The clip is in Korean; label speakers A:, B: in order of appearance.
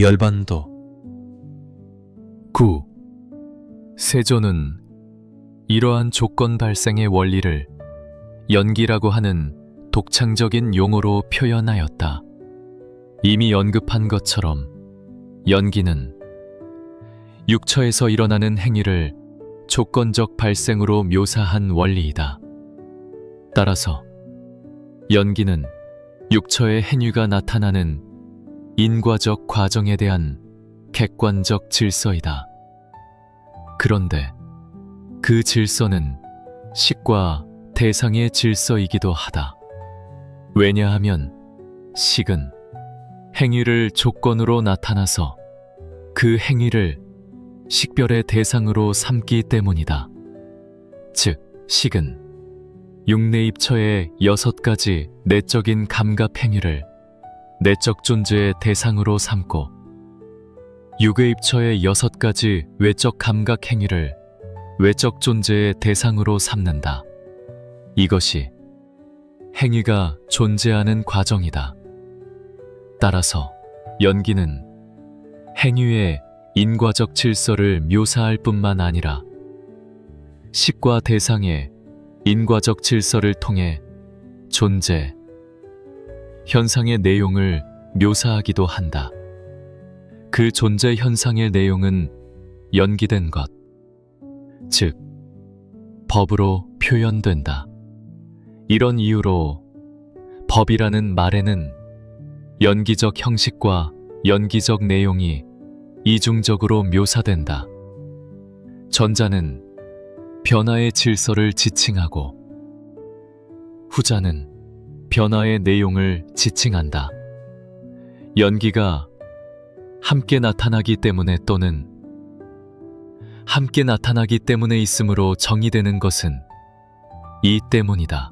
A: 열반도
B: 9. 세조는 이러한 조건 발생의 원리를 연기라고 하는 독창적인 용어로 표현하였다. 이미 언급한 것처럼 연기는 육처에서 일어나는 행위를 조건적 발생으로 묘사한 원리이다. 따라서 연기는 육처의 행위가 나타나는 인과적 과정에 대한 객관적 질서이다. 그런데 그 질서는 식과 대상의 질서이기도 하다. 왜냐하면 식은 행위를 조건으로 나타나서 그 행위를 식별의 대상으로 삼기 때문이다. 즉, 식은 육내 입처의 여섯 가지 내적인 감각 행위를 내적 존재의 대상으로 삼고 육의 입처의 여섯 가지 외적 감각 행위를 외적 존재의 대상으로 삼는다. 이것이 행위가 존재하는 과정이다. 따라서 연기는 행위의 인과적 질서를 묘사할 뿐만 아니라 식과 대상의 인과적 질서를 통해 존재, 현상의 내용을 묘사하기도 한다. 그 존재 현상의 내용은 연기된 것, 즉, 법으로 표현된다. 이런 이유로 법이라는 말에는 연기적 형식과 연기적 내용이 이중적으로 묘사된다. 전자는 변화의 질서를 지칭하고 후자는 변화의 내용을 지칭한다. 연기가 함께 나타나기 때문에 또는 함께 나타나기 때문에 있으므로 정의되는 것은 이 때문이다.